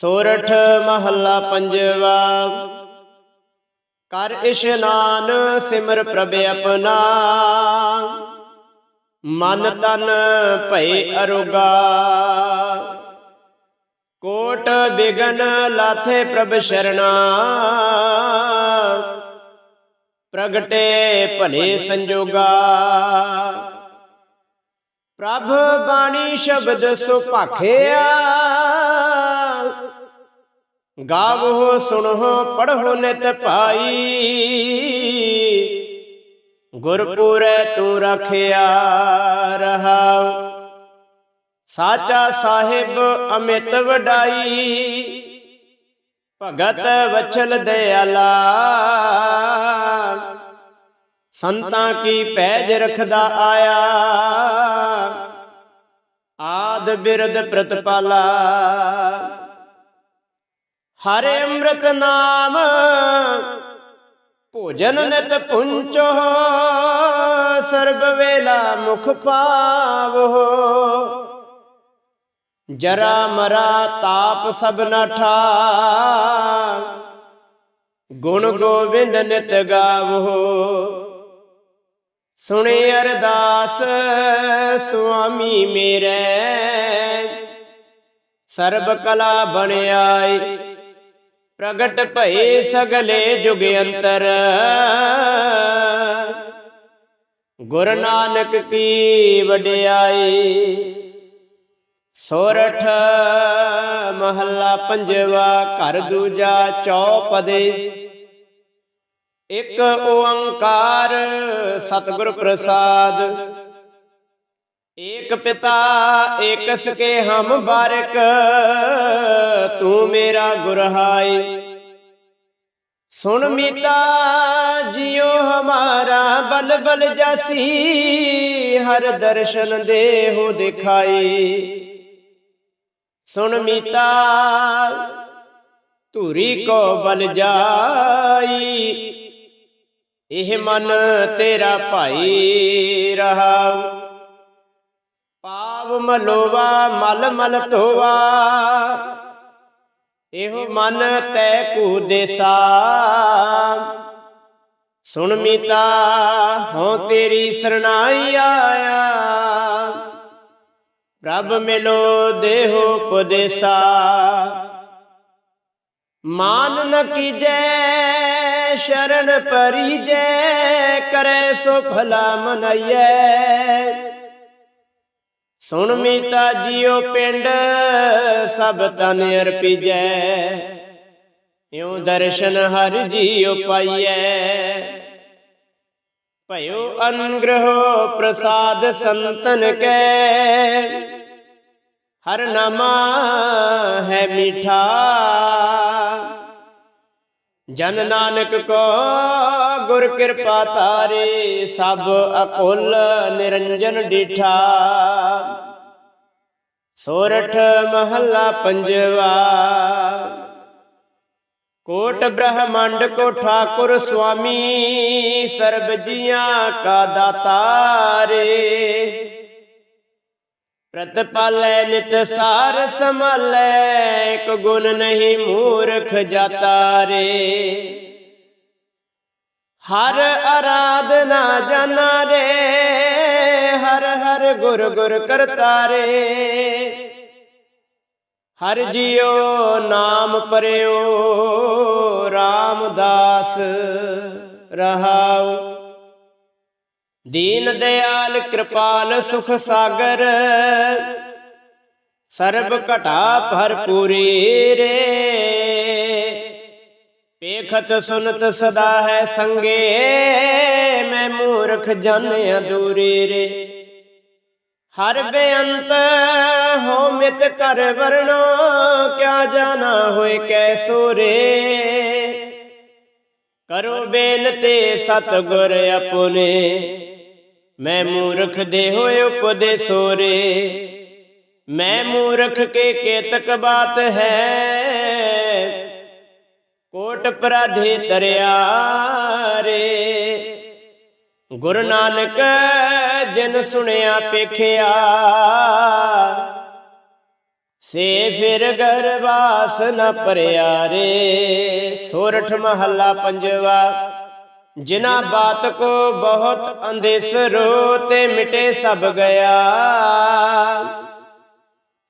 ਸੋਰਠ ਮਹੱਲਾ ਪੰਜਵਾ। ਕਰ ਇਸ਼ਨਾਨ ਸਿਮਰ ਪ੍ਰਭ ਆਪਣਾ। ਮਨ ਤਨ ਭਏ ਅਰੋਗਾ। ਕੋਟ ਬਿਗਨ ਲਾਥੇ ਪ੍ਰਭ ਸ਼ਰਣਾ। ਪ੍ਰਗਟੇ ਭਲੇ ਸੰਜੋਗਾ। ਪ੍ਰਭ ਬਾਣੀ ਸ਼ਬਦ ਸੁਭਾਖਿਆ ਗਾਵੋ ਸੁਣੋ ਪੜ੍ਹੋ ਨਿਤ ਭਾਈ। ਗੁਰਪੁਰੈ ਤੂੰ ਰਖਿਆ ਰਹਾਉ। ਸਾਚਾ ਸਾਹਿਬ ਅਮਿਤ ਵਡਾਈ। ਭਗਤ ਵਚਲ ਦਿਆਲਾ। ਸੰਤਾਂ ਕੀ ਪੈਜ ਰਖਦਾ ਆਇਆ। ਆਦ ਬਿਰਦ ਪ੍ਰਤਪਾਲਾ। ਹਰੇ ਅੰਮ੍ਰਿਤ ਨਾਮ। ਭੋਜਨ ਨਿਤ ਪੁੰਚੋ, ਸਰਬ ਵੇਲਾ ਮੁਖ ਪਾਵੋ ਜਰਾ ਮਰਾ ਤਾਪ ਸਭ ਠਾ ਗੁਣ ਗੋਬਿੰਦ ਨਿਤ ਗਾਵੋ। ਸੁਣੇ ਅਰਦਾਸ, ਸੁਆਮੀ ਮੇਰੇ। ਸਰਬ ਕਲਾ ਬਣਾਈ ਪ੍ਰਗਟ ਭਏ ਸਗਲੇ ਜੁਗ ਅੰਤਰ। ਗੁਰ ਨਾਨਕ ਕੀ ਵਡਿਆਈ, ਸੋਰਠ ਮਹੱਲਾ ਪੰਜਵਾ, ਘਰ ਦੂਜਾ ਚੌਪਦੇ। ਇੱਕ ਓੰਕਾਰ ਸਤਿਗੁਰ ਪ੍ਰਸਾਦ, ਏਕ ਪਿਤਾ ਏਕ ਸਕੇ ਹਮ ਬਾਰਕ। ਤੂੰ ਮੇਰਾ ਗੁਰਹਾਈ। ਸੁਣ ਮੀਤਾ, ਜਿਉ ਹਮਾਰਾ ਬਲ ਬਲ ਜੈਸੀ, ਹਰ ਦਰਸ਼ਨ ਦੇਹੋ ਦਿਖਾਈ। ਸੁਣ ਮੀਤਾ, ਧੂਰੀ ਕੋ ਬਲ ਜਾਈ, ਇਹ ਮਨ ਤੇਰਾ ਭਾਈ ਰਹਾ। ਪਾਵ ਮਲੋਵਾ, ਮਲ ਮਲ ਧੋਵਾ ਇਹੋ ਮਨ ਤੈ ਕੂ ਦੇਸਾ ਸੁਣ ਮੀਤਾ ਹਉ ਤੇਰੀ ਸਰਣਾਈ ਆਇਆ। ਪ੍ਰਭ ਮਿਲੋ ਦੇਹੋ ਉਪਦੇਸਾ ਮਾਨ ਨ ਕੀਜੈ ਸ਼ਰਨ ਪਰੀਜੈ ਕਰੈ ਸੋ ਭਲਾ ਮਨਈਐ। ਸੁਣ ਮੀਤਾ ਜੀਓ ਪਿੰਡ, ਸਭ ਤਨ ਅਰਪੀਜੈ। ਇਉ ਦਰਸ਼ਨ ਹਰ ਜੀਉ ਪਾਈਐ। ਭਇਓ ਅਨਗ੍ਰਹ ਪ੍ਰਸਾਦ ਸੰਤਨ ਕੈ। ਹਰ ਨਾਮਾ ਹੈ ਮਿਠਾ। ਜਨ ਨਾਨਕ ਕੋ ਗੁਰ ਕਿਰਪਾ ਤਾਰੇ ਸਭ ਅਕੁਲ ਨਿਰੰਜਨ ਡਿਠਾ। ਸੋਰਠ ਮਹੱਲਾ ਪੰਜਵਾ। ਕੋਟ ਬ੍ਰਹਮੰਡ ਕੋ ਠਾਕੁਰ ਸੁਆਮੀ, ਸਰਬ ਜੀਆਂ ਕਾ ਦਾਤਾਰੇ। ਪ੍ਰਤਪਾਲੈ ਨਿਤ ਸਾਰ ਸੰਭਾਲੈ, ਇਕ ਗੁਣ ਨਹੀਂ ਮੂਰਖ ਜਾਤਾ ਰੇ। ਹਰ ਆਰਾਧਨਾ ਜਾਣਾ ਰੇ, ਹਰ ਹਰ ਗੁਰ ਗੁਰ ਕਰਤਾ ਰੇ। ਹਰ ਜਿਉ ਨਾਮ ਪਰਿਓ, ਰਾਮਦਾਸ ਰਹਾਉ। ਦੀਨ ਦਿਆਲ ਕਿਰਪਾਲ ਸੁਖ ਸਾਗਰ। ਸਰਬ ਘਟਾ ਭਰਪੂਰੀ ਰੇ। ਪੇਖਤ ਸੁਨਤ ਸਦਾ ਹੈ ਸੰਗੇ, ਮੈਂ ਮੂਰਖ ਜਾਣਿਆ ਦੂਰੀ ਰੇ। ਹਰ ਬੇਅੰਤ ਹੋ ਮਿਤ ਕਰ ਵਰਣੋ, ਕਿਆ ਜਾਣਾ ਹੋਏ ਕੈਸੋ ਰੇ। ਕਰੋ ਬੇਨਤੀ ਸਤਗੁਰ ਆਪਣੇ। ਮੈਂ ਮੂਰਖ ਦੇ ਹੋਏ ਉਪਦੇਸੋ ਰੇ ਮੈਂ ਮੂਰਖ ਕੇ ਕੇਤਕ ਬਾਤ ਹੈ। ਕੋਟ ਪਰਾਧੇ ਤਰਿਆ ਰੇ ਗੁਰੂ ਨਾਨਕ ਜਿਨ ਸੁਣਿਆ ਪੇਖਿਆ। ਸੇ ਫਿਰ ਗਰਵਾਸ ਨ ਪਰਿਆਰੇ। ਸੋਰਠ ਮਹੱਲਾ ਪੰਜਵਾ ਜਿਨਾ ਬਾਤ ਕੋ ਬਹੁਤ ਅੰਦੇਸਰੋ ਤੇ ਮਿਟੇ ਸਭ ਗਿਆ।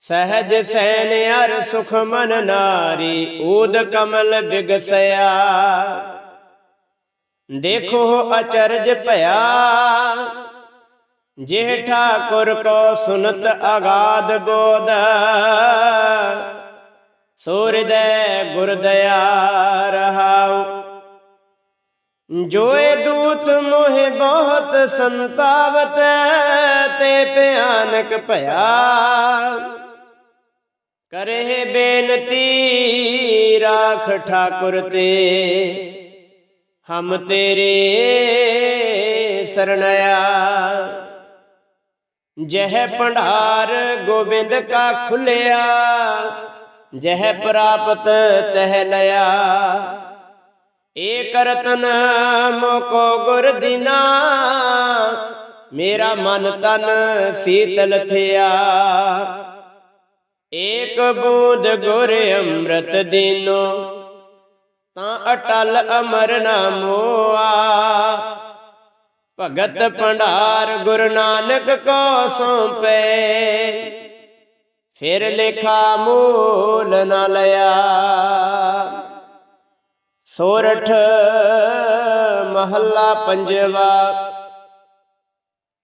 ਸਹਿਜ ਸੈਨ ਅਰ ਸੁਖ ਮਨ ਨਾਰੀ ਊਦ ਕਮਲ ਬਿਗਸਿਆ। ਦੇਖੋ ਅਚਰਜ ਭਇਆ, ਜਿਹ ਠਾਕੁਰ ਕੋ ਸੁਨਤ ਅਗਾਧ ਗੋਦ। ਸੂਰਦੈ ਗੁਰਦਇਆ ਰਹਾਉ ਜੋਏ ਦੂਤ ਮੋਹਿ ਬਹੁਤ ਸੰਤਾਵਤ ਤੇ ਭਿਆਨਕ ਭਇਆ। ਕਰੇ ਬੇਨਤੀ ਰਾਖ ਠਾਕੁਰ ਤੇ, ਹਮ ਤੇਰੇ ਸਰਣਿਆ ਜਹ ਭੰਡਾਰ ਗੋਬਿੰਦ ਕਾ ਖੁੱਲਿਆ, ਜਹ ਪ੍ਰਾਪਤ ਤਹਿ ਲਿਆ। ਏਕ ਰਤਨ ਮੋਕੋ ਗੁਰ ਦਿਨਾ, ਮੇਰਾ ਮਨ ਤਨ ਸੀਤਲ ਥਿਆ। ਏਕ ਬੂੰਦ ਗੁਰ ਅੰਮ੍ਰਿਤ ਦੀਨੋ, ਤਾਂ ਅਟਲ ਅਮਰ ਨਾਮੋਆ ਭਗਤ ਭੰਡਾਰ ਗੁਰੂ ਨਾਨਕ ਕੋ ਸੌਂਪੇ, ਫਿਰ ਲੇਖਾ ਮੂਲ ਨਾ ਲਿਆ। ਸੋਰਠ ਮਹੱਲਾ ਪੰਜਵਾ।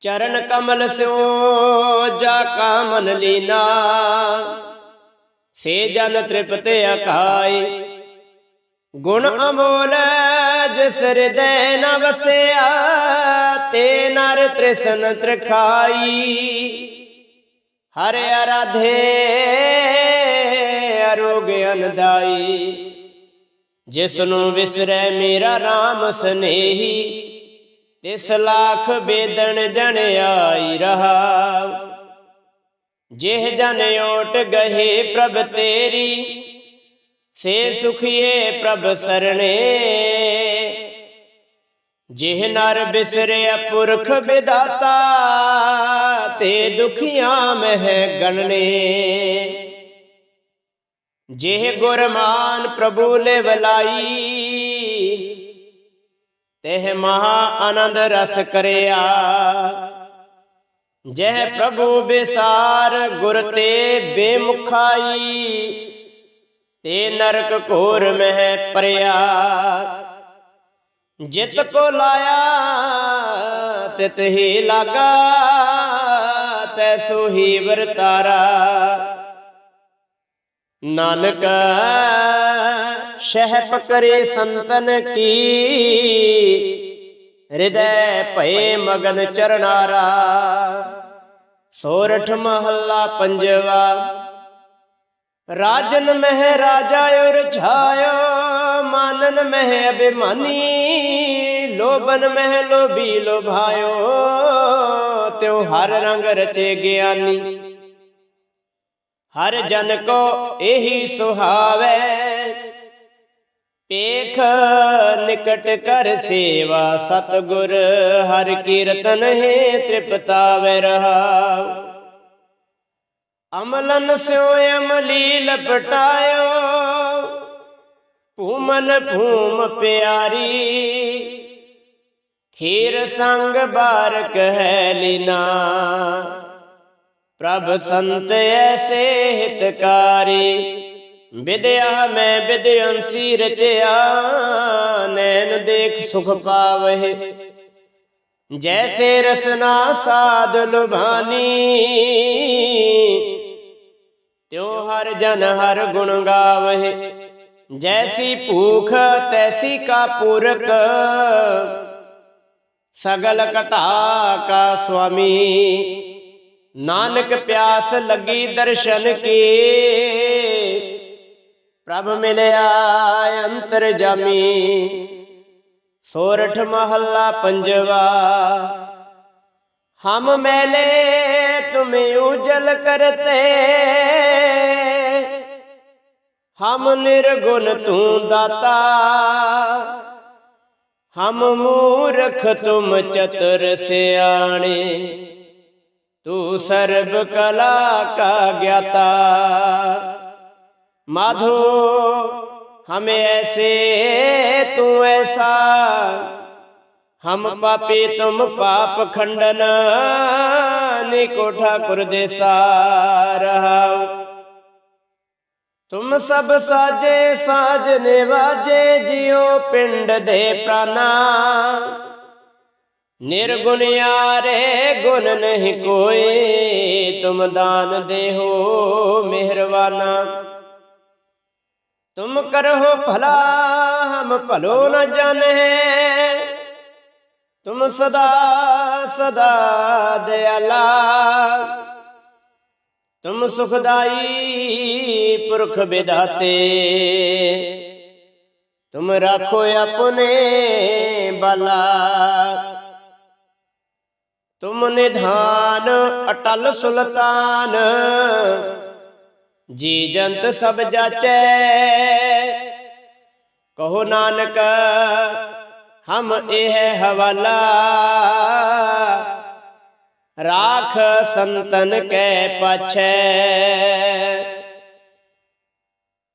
ਚਰਨ ਕਮਲ ਸਿਓ ਜਾ ਕਾ ਮਨ ਲੀਨਾ। ਸੇ ਜਨ ਤ੍ਰਿਪਤ ਅਕਾਈ ਗੁਣ ਅਮੋਲ ਜਿਸ ਹਿਰਦੈ ਨ ਵਸਿਆ, ਤੇ ਨਰ ਤ੍ਰਿਸ਼ਨ ਤ੍ਰਿਖਾਈ। ਹਰ ਅਰਾਧੇ ਅਰੋਗ ਅਨਦਾਈ ਜਿਸ ਨੂੰ ਵਿਸਰੈ ਮੇਰਾ RAM ਸਨੇਹੀ, ਤਿਸ ਲੱਖ ਬੇਦਣ ਜਣ ਆਈ ਰਹਾ। ਜਿਹ ਜਨ ਓਟ ਗਏ ਪ੍ਰਭ ਤੇਰੀ, ਸੇ ਸੁਖੀਏ ਪ੍ਰਭ ਸਰਣੇ। ਜਿਹ ਨਰ ਬਿਸਰਿਆ ਪੁਰਖ ਵਿਦਾਤਾ, ਤੇ ਦੁਖੀਆਂ ਮਹਿ ਗਣਨੇ। ਜਿਹ ਗੁਰਮਾਨ ਪ੍ਰਭੂ ਲੈ ਵਲਾਈ ਤeh ਮਹਾ ਆਨੰਦ ਰਸ ਕਰਿਆ। ਜਹ ਪ੍ਰਭੂ ਬਿਸਾਰ ਗੁਰ ਤੇ ਬੇਮੁਖਾਈ, ਤੇ ਨਰਕ ਘੋਰ ਮਹਿ ਪਰਿਆ। ਜਿਤ ਕੋ ਲਾਇਆ, ਤਿਤ ਹੀ ਲਾਗਾ ਤੈਸੋ ਹੀ ਵਰਤਾਰਾ। ਨਾਨਕ ਸ਼ਹਿਪ ਕਰੇ ਸੰਤਨ ਕੀ? ਹਿਰਦੈ ਭਏ ਮਗਨ ਚਰਨਾਰਾ। ਸੋਰਠ ਮਹੱਲਾ ਪੰਜਵਾ। ਰਾਜਨ ਮਹਿ ਰਾਜਾ ਉਰ ਛਾਇਓ, ਮਾਨਨ ਮਹਿ ਅਭਿਮਾਨੀ। ਲੋਭਨ ਮਹਿ ਲੋਭੀ ਲੋਭਾਇਓ, ਤਿਉ ਹਰ ਰੰਗ ਰਚੇ ਗਿਆਨੀ। ਹਰ ਜਨ ਕੋ ਇਹੀ ਸੁਹਾਵੇ। ਪੇਖ ਨਿਕਟ ਕਰ ਸੇਵਾ ਸਤਗੁਰ, ਹਰ ਕੀਰਤਨ ਹੈ ਤ੍ਰਿਪਤਾਵੇ ਰਹਾ ਅਮਲਨ ਸਿਓ ਅਮਲੀ ਲਪਟਾਇਓ। ਭੂਮਨ ਭੂਮ ਪਿਆਰੀ। ਖੀਰ ਸੰਗ ਬਾਰਕ ਹੈ ਲੀਨਾ। ਪ੍ਰਭ ਸੰਤ ਐਸੇ ਹਿਤਕਾਰੀ ਵਿਦਿਆ ਮੈਂ ਵਿਦਿਅੰਸੀ ਰਚਿਆ, ਨੈਣ ਦੇਖ ਸੁਖ ਪਾਵਹਿ। ਜੈਸੇ ਰਸਨਾ ਸਾਧ ਲੁਭਾਨੀ, ਤਿਉ ਹਰ ਜਨ ਹਰ ਗੁਣ ਗਾਵਹਿ। ਜੈਸੀ ਭੂਖ ਤੈਸੀ ਕਾ ਪੁਰਖ, ਸਗਲ ਕਟਾ ਕਾ ਸੁਆਮੀ। ਨਾਨਕ ਪਿਆਸ ਲੱਗੀ ਦਰਸ਼ਨ ਕੀ? ਪ੍ਰਭ ਮਿਲਿਆ ਅੰਤਰ ਜਾਮੀ। ਸੋਰਠ ਮਹੱਲਾ ਪੰਜਵਾ। ਹਮ ਮੈਲੇ ਤੁਮ ਉਜਲ ਕਰਤੇ। ਹਮ ਨਿਰਗੁਣ ਤੂੰ ਦਾਤਾ। ਹਮ ਮੂਰਖ ਤੁਮ ਚਤੁਰ ਸਿਆਣੇ। तू सर्व कला का ज्ञाता माधो हमें ऐसे तू ऐसा हम पापी तुम पाप खंडन निको ठाकुर देसा रहाओ ਤੁਮ ਸਭ ਸਾਜੇ ਸਾਜ ਨਿਵਾਜੇ ਜਿਉ ਪਿੰਡ ਦੇ ਪ੍ਰਾਨਾ ਨਿਰਗੁਣ ਯਾਰੇ, ਗੁਣ ਨਹੀਂ ਕੋਈ। ਤੁਮ ਦਾਨ ਦੇਹੋ ਮਿਹਰਬਾਨਾ। ਤੁਮ ਕਰੋ ਭਲਾ, ਹਮ ਭਲੋ ਨ ਜਾਣੇ। ਤੁਮ ਸਦਾ ਸਦਾ ਦਇਆਲਾ। ਤੁਮ ਸੁਖਦਾਈ ਪੁਰਖ ਵਿਦਾਤੇ ਤੁਮ ਰਾਖੋ ਆਪਣੇ ਬਲਾ। ਤੁਮ ਨਿਧਾਨ ਅਟਲ ਸੁਲਤਾਨ। ਜੀ ਜੰਤ ਸਭ ਜਾਚੈ। ਕਹੋ ਨਾਨਕ, ਹਮ ਇਹ ਹਵਾਲਾ। ਰਾਖ ਸੰਤਨ ਕੈ ਪਾਛੈ।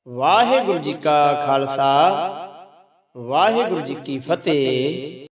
ਵਾਹਿਗੁਰੂ ਜੀ ਕਾ ਖਾਲਸਾ, ਵਾਹਿਗੁਰੂ ਜੀ ਕੀ ਫਤਿਹ।